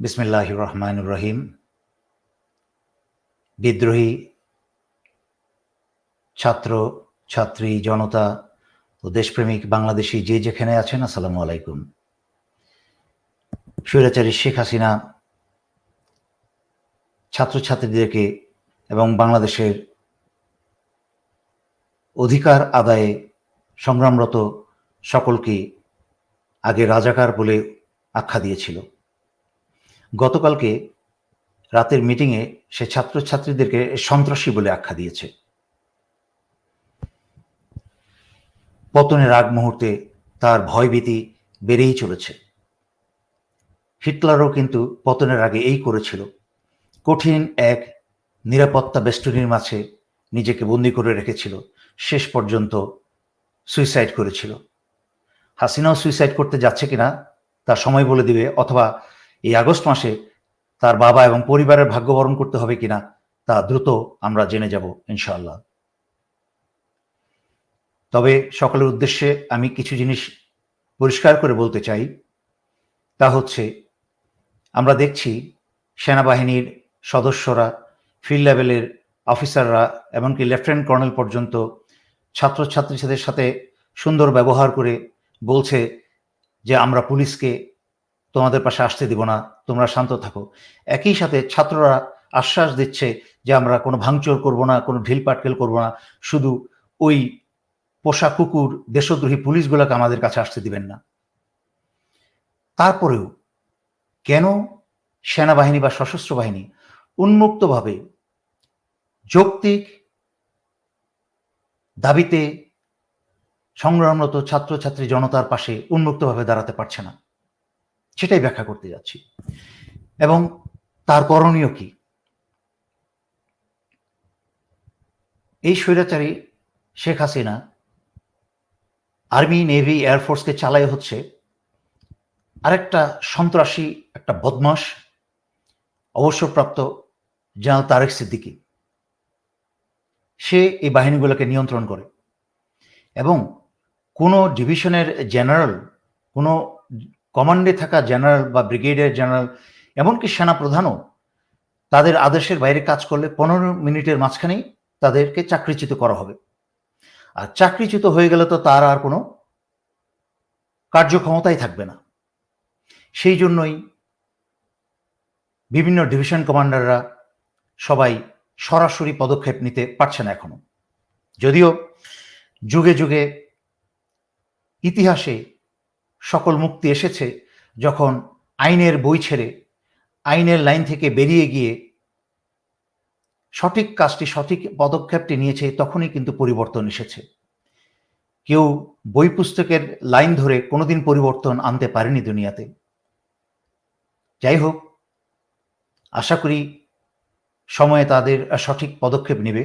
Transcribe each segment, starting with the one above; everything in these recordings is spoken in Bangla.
বিসমিল্লাহ রহমান রহিম বিদ্রোহী ছাত্র, ছাত্রী, জনতা ও দেশপ্রেমিক বাংলাদেশি যে যেখানে আছেন, আসসালামু আলাইকুম। স্বৈরাচারী শেখ হাসিনা ছাত্রছাত্রীদেরকে এবং বাংলাদেশের অধিকার আদায়ে সংগ্রামরত সকলকে আগে রাজাকার বলে আখ্যা দিয়েছিল। গতকালকে রাতের মিটিংয়ে সে ছাত্রছাত্রীদেরকে সন্ত্রাসী বলে আখ্যা দিয়েছে। পতনের আগ মুহূর্তে তার ভয়ভীতি বেড়েই চলেছে। হিটলারও কিন্তু পতনের আগে এই করেছিল। কঠিন এক নিরাপত্তা বেষ্টনীর মাঝে নিজেকে বন্দি করে রেখেছিল। শেষ পর্যন্ত সুইসাইড করেছিল। হাসিনাও সুইসাইড করতে যাচ্ছে কিনা তা সময় বলে দিবে অথবা এই আগস্ট মাসে তার বাবা এবং পরিবারের ভাগ্য বরণ করতে হবে কিনা তা দ্রুত আমরা জেনে যাব, ইনশাআল্লাহ। তবে সকলের উদ্দেশ্যে আমি কিছু জিনিস পরিষ্কার করে বলতে চাই। তা হচ্ছে, আমরা দেখছি সেনাবাহিনীর সদস্যরা ফিল্ড লেভেলের অফিসাররা এমনকি লেফটেন্যান্ট কর্নেল পর্যন্ত ছাত্রছাত্রীদের সাথে সুন্দর ব্যবহার করে বলছে যে আমরা পুলিশকে তোমাদের পাশে আসতে দিব না, তোমরা শান্ত থাকো। একই সাথে ছাত্ররা আশ্বাস দিচ্ছে যে আমরা কোনো ভাঙচুর করব না, কোনো ঢিল পাটকেল করব না, শুধু ওই পোষা কুকুর, দেশদ্রোহী পুলিশগুলোকে আমাদের কাছে আসতে দিবেন না। তারপরেও কেন সেনাবাহিনী বা সশস্ত্র বাহিনী উন্মুক্তভাবে যৌক্তিক দাবিতে সংগ্রামরত ছাত্রছাত্রী জনতার পাশে উন্মুক্তভাবে দাঁড়াতে পারছে না? সেটাই ব্যাখ্যা করতে যাচ্ছি। এবং তার করণীয় কি? এই স্বৈরাচারী শেখ হাসিনা আর্মি, নেভি এয়ারফোর্সকে চালাই হচ্ছে আরেকটা সন্ত্রাসী, একটা বদমাস অবসরপ্রাপ্ত জেনারেল তারেক সিদ্দিকি। সে এই বাহিনীগুলোকে নিয়ন্ত্রণ করে এবং কোনো ডিভিশনের জেনারেল, কোনো কমান্ডে থাকা জেনারেল বা ব্রিগেডিয়ার জেনারেল, এমনকি সেনা প্রধানও তাদের আদেশের বাইরে কাজ করলে পনেরো মিনিটের মাঝখানেই তাদেরকে চাকরিচ্যুত করা হবে। আর চাকরিচ্যুত হয়ে গেলে তো তার আর কোনো কার্যক্ষমতাই থাকবে না। সেই জন্যই বিভিন্ন ডিভিশন কমান্ডাররা সবাই সরাসরি পদক্ষেপ নিতে পারছে না এখনও। যদিও যুগে যুগে ইতিহাসে সকল মুক্তি এসেছে যখন আইনের বই ছেড়ে, আইনের লাইন থেকে বেরিয়ে গিয়ে সঠিক কাজটি, সঠিক পদক্ষেপটি নিয়েছে, তখনই কিন্তু পরিবর্তন এসেছে। কেউ বই পুস্তকের লাইন ধরে কোনোদিন পরিবর্তন আনতে পারেনি দুনিয়াতে। যাই হোক, আশা করি সময়ে তাদের সঠিক পদক্ষেপ নেবে,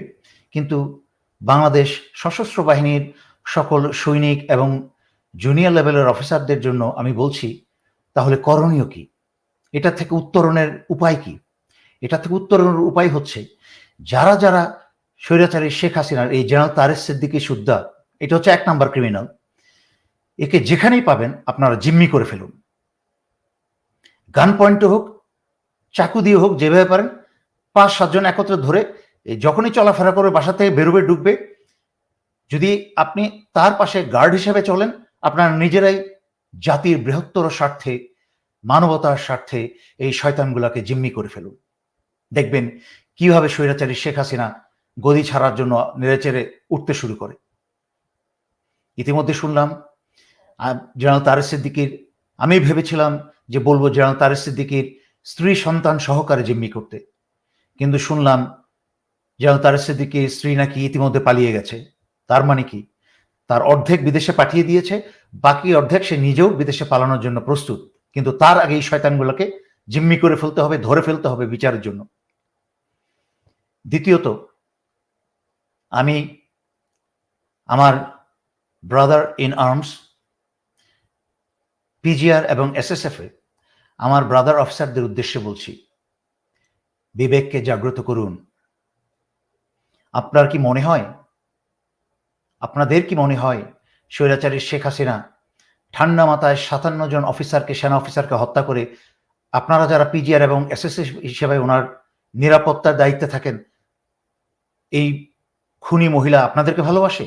কিন্তু বাংলাদেশ সশস্ত্র বাহিনীর সকল সৈনিক এবং জুনিয়র লেভেলের অফিসারদের জন্য আমি বলছি, তাহলে করণীয় কি? এটা থেকে উত্তরণের উপায় কি? এটা থেকে উত্তরণের উপায় হচ্ছে, যারা যারা স্বৈরাচারী শেখ হাসিনার, এই জেনারেল তারেস সিদ্দিকি সুদ্দা এটা হচ্ছে এক নাম্বার ক্রিমিনাল একে যেখানেই পাবেন আপনারা জিম্মি করে ফেলুন। গান পয়েন্টে হোক, চাকু দিয়ে হোক, যেভাবে পারেন, পাঁচ সাতজন একত্রে ধরে যখনই চলাফেরা করবে বাসা থেকে বেরোবে, ডুববে, যদি আপনি তার পাশে গার্ড হিসেবে চলেন আপনারা নিজেরাই জাতির বৃহত্তর স্বার্থে, মানবতার স্বার্থে এই শয়তানগুলাকে জিম্মি করে ফেলুন। দেখবেন কীভাবে স্বৈরাচারী শেখ হাসিনা গদি ছাড়ার জন্য নেড়েচেড়ে উঠতে শুরু করে। ইতিমধ্যে শুনলাম জেনারেল তারেক সিদ্দিকির, আমি ভেবেছিলাম যে বলব জেনারেল তারেক সিদ্দিকির স্ত্রী সন্তান সহকারে জিম্মি করতে। কিন্তু শুনলাম, জেনারেল তারেক সিদ্দিকির স্ত্রী নাকি ইতিমধ্যে পালিয়ে গেছে। তার মানে কি? তার অর্ধেক বিদেশে পাঠিয়ে দিয়েছে, বাকি অর্ধেক সে নিজেও বিদেশে পালানোর জন্য প্রস্তুত। কিন্তু তার আগে এই শয়তানগুলোকে জিম্মি করে ফেলতে হবে, ধরে ফেলতে হবে বিচারের জন্য। দ্বিতীয়ত, আমি আমার ব্রাদার ইন আর্মস পিজিআর এবং এসএসএফ এ আমার ব্রাদার অফিসারদের উদ্দেশ্যে বলছি, বিবেককে জাগ্রত করুন। আপনার কি মনে হয় আপনাদের কি মনে হয়? স্বৈরাচারী শেখ হাসিনা ঠান্ডা মাথায় সাতান্ন জন অফিসারকে, সেনা অফিসারকে হত্যা করে আপনারা যারা পিজিআর এবং এসএসসি হিসেবে ওনার নিরাপত্তার দায়িত্বে থাকেন, এই খুনি মহিলা আপনাদেরকে ভালোবাসে?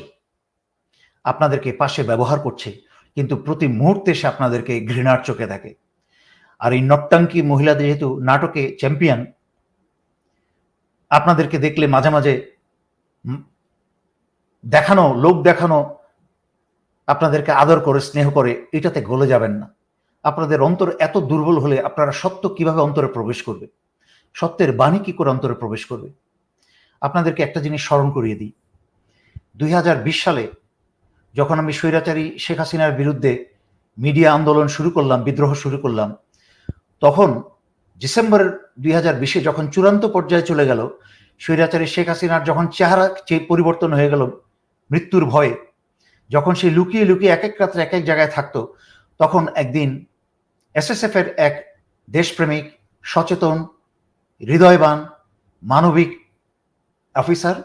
আপনাদেরকে পাশে ব্যবহার করছে, কিন্তু প্রতি মুহূর্তে সে আপনাদেরকে ঘৃণার চোখে দেখে। আর এই নট্টাঙ্কি মহিলা যেহেতু নাটকে চ্যাম্পিয়ন আপনাদেরকে দেখলে মাঝে মাঝে দেখানো, লোক দেখানো, আপনাদেরকে আদর করে, স্নেহ করে, এটাতে গলে যাবেন না। আপনাদের অন্তর এত দুর্বল হলে আপনারা সত্য কীভাবে অন্তরে প্রবেশ করবে? সত্যের বাণী কি করে অন্তরে প্রবেশ করবে? আপনাদেরকে একটা জিনিস স্মরণ করিয়ে দিই। দুই হাজার বিশ সালে যখন আমি স্বৈরাচারী শেখ হাসিনার বিরুদ্ধে মিডিয়া আন্দোলন শুরু করলাম, বিদ্রোহ শুরু করলাম, তখন ডিসেম্বরের দুই হাজার বিশে যখন চূড়ান্ত পর্যায়ে চলে গেল, স্বৈরাচারী শেখ হাসিনার যখন চেহারা পরিবর্তন হয়ে গেল মৃত্যুর ভয়ে যখন সে লুকিয়ে লুকিয়ে এক এক রাত্রে এক এক জায়গায় থাকতো, তখন একদিন এসএসএফ এর এক দেশপ্রেমিক, সচেতন, হৃদয়বান, মানবিক অফিসার,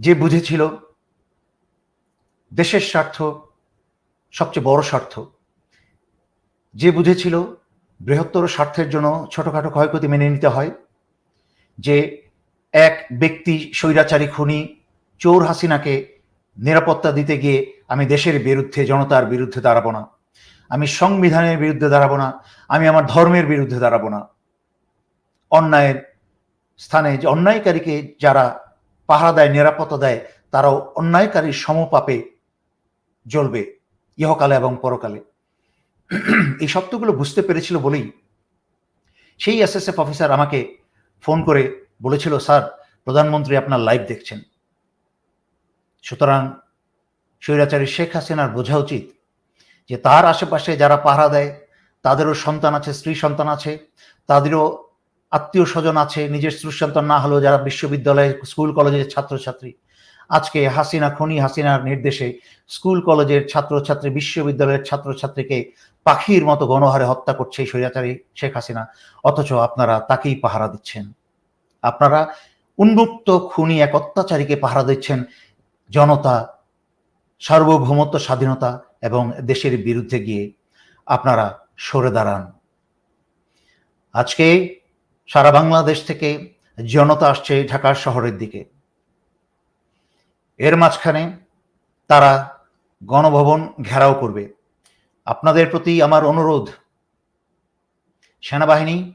যে বুঝেছিল দেশের স্বার্থ সবচেয়ে বড় স্বার্থ, যে বুঝেছিল বৃহত্তর স্বার্থের জন্য ছোটখাটো ক্ষয়ক্ষতি মেনে নিতে হয়, যে এক ব্যক্তি স্বৈরাচারী খুনি চোর হাসিনাকে নিরাপত্তা দিতে গিয়ে আমি দেশের বিরুদ্ধে, জনতার বিরুদ্ধে দাঁড়াবো না। আমি সংবিধানের বিরুদ্ধে দাঁড়াবো না। আমি আমার ধর্মের বিরুদ্ধে দাঁড়াবো না। অন্যায়ের স্থানে যে অন্যায়কারীকে যারা পাহারা দেয়, নিরাপত্তা দেয়, তারাও অন্যায়কারীর সমপাপে জ্বলবে, ইহকালে এবং পরকালে। এই সত্যগুলো বুঝতে পেরেছিল বলেই সেই এসএসএফ অফিসার আমাকে ফোন করে বলেছিল, স্যার, প্রধানমন্ত্রী আপনার লাইভ দেখছেন। সুতরাং স্বৈরাচারী শেখ হাসিনার বোঝা উচিত যে তার আশেপাশে যারা পাহারা দেয়, তাদেরও সন্তান আছে, স্ত্রী সন্তান আছে, তাদেরও আত্মীয় স্বজন আছে, নিজের স্ত্রী সন্তান না হলেও যারা বিশ্ববিদ্যালয়ে, স্কুল কলেজের ছাত্রছাত্রী। আজকে হাসিনা, খনি হাসিনার নির্দেশে স্কুল কলেজের ছাত্রছাত্রী, বিশ্ববিদ্যালয়ের ছাত্রছাত্রীকে পাখির মতো গণহারে হত্যা করছে এই স্বৈরাচারী শেখ হাসিনা। অথচ আপনারা তাকেই পাহারা দিচ্ছেন। আপনারা উন্মুক্ত খুনি এক অত্যাচারীকে পাহারা দিচ্ছেন জনতা, সার্বভৌমত্ব, স্বাধীনতা এবং দেশের বিরুদ্ধে গিয়ে আপনারা সরে দাঁড়ান। আজকে সারা বাংলাদেশ থেকে জনতা আসছে ঢাকার শহরের দিকে। এর মাঝখানে তারা গণভবন ঘেরাও করবে। আপনাদের প্রতি আমার অনুরোধ, সেনাবাহিনী,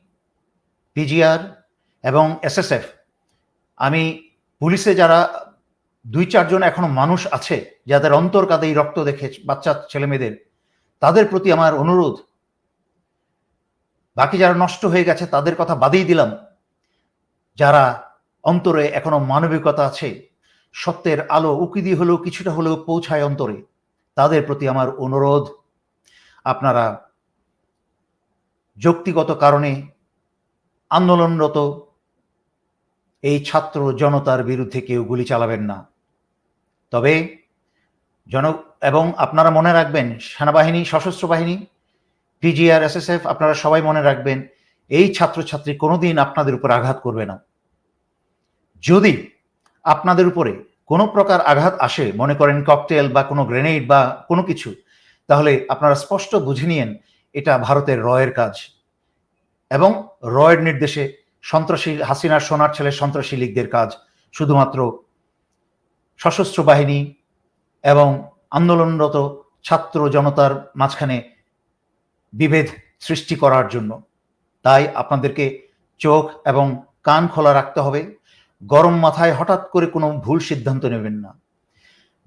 পিজিআর এবং এসএসএফ, আমি পুলিশে যারা দুই চারজন এখনও মানুষ আছে যাদের অন্তর কাঁদে এই রক্ত দেখে বাচ্চা ছেলে মেয়েদের, তাদের প্রতি আমার অনুরোধ। বাকি যারা নষ্ট হয়ে গেছে তাদের কথা বাদেই দিলাম। যারা অন্তরে এখনও মানবিকতা আছে, সত্যের আলো উকি দিয়ে হলেও কিছুটা হলেও পৌঁছায় অন্তরে, তাদের প্রতি আমার অনুরোধ। আপনারা যৌক্তিগত কারণে আন্দোলনরত এই ছাত্র জনতার বিরুদ্ধে কেউ গুলি চালাবেন না। তবে জন, এবং আপনারা মনে রাখবেন, সেনাবাহিনী, সশস্ত্র বাহিনী পিজিআর এসএসএফ আপনারা সবাই মনে রাখবেন, এই ছাত্রছাত্রী কোনোদিন আপনাদের উপর আঘাত করবে না। যদি আপনাদের উপরে কোনো প্রকার আঘাত আসে, মনে করেন ককটেল বা কোনো গ্রেনেড বা কোনো কিছু, তাহলে আপনারা স্পষ্ট বুঝে নিয়েন, এটা ভারতের রয়ের কাজ। এবং রয়ের নির্দেশে সন্ত্রাসী হাসিনার সোনার ছেলে সন্ত্রাসী লীগদের কাজ শুধুমাত্র সশস্ত্র বাহিনী এবং আন্দোলনরত ছাত্র জনতার মাঝখানে বিভেদ সৃষ্টি করার জন্য। তাই আপনাদেরকে চোখ এবং কান খোলা রাখতে হবে। গরম মাথায় হঠাৎ করে কোনো ভুল সিদ্ধান্ত নেবেন না।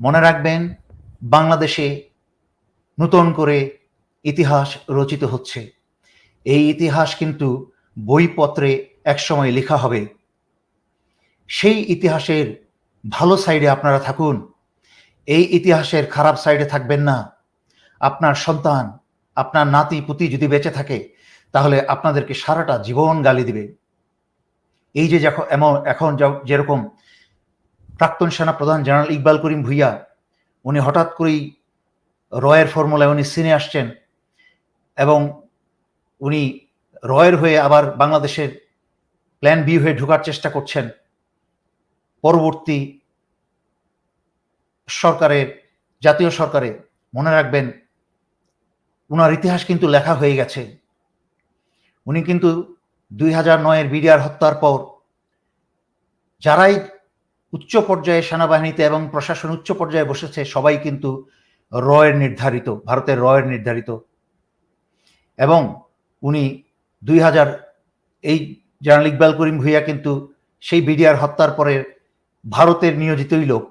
মনে রাখবেন, বাংলাদেশে নতুন করে ইতিহাস রচিত হচ্ছে। এই ইতিহাস কিন্তু বইপত্রে একসময় লেখা হবে। সেই ইতিহাসের ভালো সাইডে আপনারা থাকুন। এই ইতিহাসের খারাপ সাইডে থাকবেন না। আপনার সন্তান, আপনার নাতি, পুতি যদি বেঁচে থাকে, তাহলে আপনাদেরকে সারাটা জীবন গালি দিবে। এই যে যখন এমন, এখন যেরকম প্রাক্তন সেনা প্রধান জেনারেল ইকবাল করিম ভুইয়া, উনি হঠাৎ করেই রয়ের ফর্মুলায় উনি সিনে আসছেন এবং উনি রয়ের হয়ে আবার বাংলাদেশের প্ল্যান বি হয়ে ঢোকার চেষ্টা করছেন পরবর্তী সরকারের, জাতীয় সরকারে। মনে রাখবেন ওনার ইতিহাস কিন্তু লেখা হয়ে গেছে। উনি কিন্তু দুই হাজার নয়ের বিডিআর হত্যার পর যারাই উচ্চ পর্যায়ে সেনাবাহিনীতে এবং প্রশাসন উচ্চ পর্যায়ে বসেছে, সবাই কিন্তু রয়ের নির্ধারিত, ভারতের রয়ের নির্ধারিত। এবং উনি দুই হাজার এই জেনারেল ইকবাল করিম ভুইয়া কিন্তু সেই বিডিআর হত্যার পরে ভারতের নিয়োজিতই লোক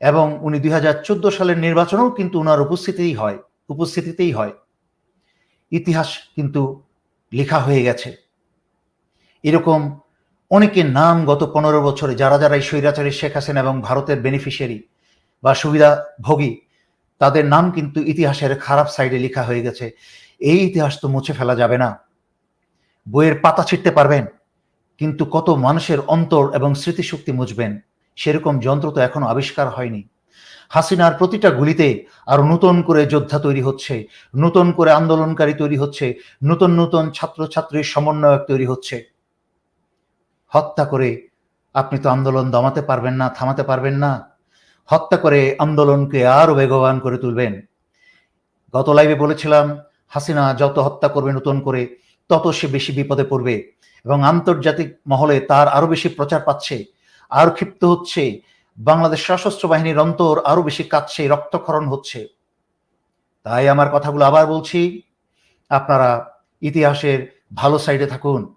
এবং উনি দুই হাজার চোদ্দ সালের নির্বাচনেও কিন্তু ওনার উপস্থিতিই হয়, উপস্থিতিতেই হয়। ইতিহাস কিন্তু লেখা হয়ে গেছে। এরকম অনেকের নাম গত পনেরো বছরে, যারা যারা এই স্বৈরাচারী শেখ হাসিনা এবং ভারতের বেনিফিশিয়ারি বা সুবিধাভোগী, তাদের নাম কিন্তু ইতিহাসের খারাপ সাইডে লেখা হয়ে গেছে। এই ইতিহাস তো মুছে ফেলা যাবে না। বইয়ের পাতা ছিটতে পারবেন। কিন্তু কত মানুষের অন্তর এবং স্মৃতিশক্তি মুছবেন? সেরকম যন্ত্র তো এখনও আবিষ্কার হয়নি। হাসিনার প্রতিটা গুলিতে আরও নতুন করে যোদ্ধা তৈরি হচ্ছে, নতুন করে আন্দোলনকারী তৈরি হচ্ছে, নতুন নতুন ছাত্রছাত্রীর সমন্বয়ক তৈরি হচ্ছে। হত্যা করে আপনি তো আন্দোলন দমাতে পারবেন না, থামাতে পারবেন না। হত্যা করে আন্দোলনকে আরও বেগবান করে তুলবেন। গত লাইভে বলেছিলাম, হাসিনা যত হত্যা করবে নতুন করে তত সে বেশি বিপদে পড়বে এবং আন্তর্জাতিক মহলে তার আরও বেশি প্রচার পাচ্ছে। আর ক্ষিপ্ত হচ্ছে। বাংলাদেশ সশস্ত্র বাহিনীর অন্তর আরও বেশি কাচ্ছে রক্তক্ষরণ হচ্ছে। তাই আমার কথাগুলো আবার বলছি, আপনারা ইতিহাসের ভালো সাইডে থাকুন।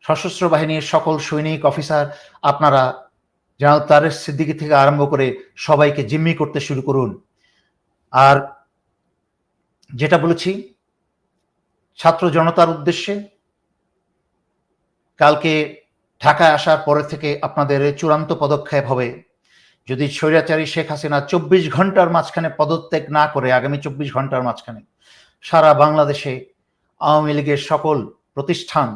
সশস্ত্র বাহিনীর সকল সৈনিক অফিসার আপনারা জেনারেল তারেক সিদ্দিকি থেকে আরম্ভ করে সবাইকে জিম্মি করতে শুরু করুন। আর যেটা বলেছি ছাত্র জনতার উদ্দেশ্যে কালকে ঢাকায় আসার পরে থেকে আপনাদের চূড়ান্ত পদক্ষেপ হবে। যদি স্বৈরাচারী শেখ হাসিনা চব্বিশ ঘণ্টার মাঝখানে পদত্যাগ না করে, আগামী চব্বিশ ঘণ্টার মাঝখানে সারা বাংলাদেশে আওয়ামী লীগের সকল প্রতিষ্ঠান,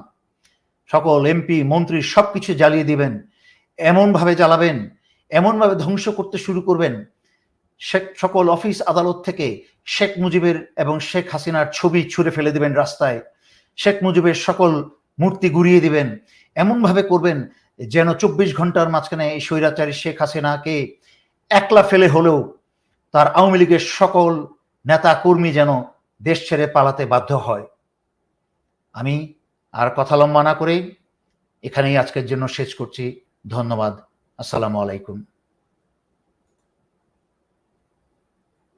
সকল এমপি, মন্ত্রী সবকিছু জ্বালিয়ে দিবেন, এমনভাবে জ্বালাবেন, এমনভাবে ধ্বংস করতে শুরু করবেন শেখ, সকল অফিস আদালত থেকে শেখ মুজিবের এবং শেখ হাসিনার ছবি ছুঁড়ে ফেলে দিবেন রাস্তায়। শেখ মুজিবের সকল মূর্তি গুড়িয়ে দিবেন। এমনভাবে করবেন যেন চব্বিশ ঘণ্টার মাঝখানে এই স্বৈরাচারী শেখ হাসিনাকে একলা ফেলে হলেও তার আওয়ামী লীগের সকল নেতা কর্মী যেন দেশ ছেড়ে পালাতে বাধ্য হয়। আমি আর কথা লম্বা না করেই এখানেই আজকের জন্য শেষ করছি। ধন্যবাদ। আসসালামু আলাইকুম।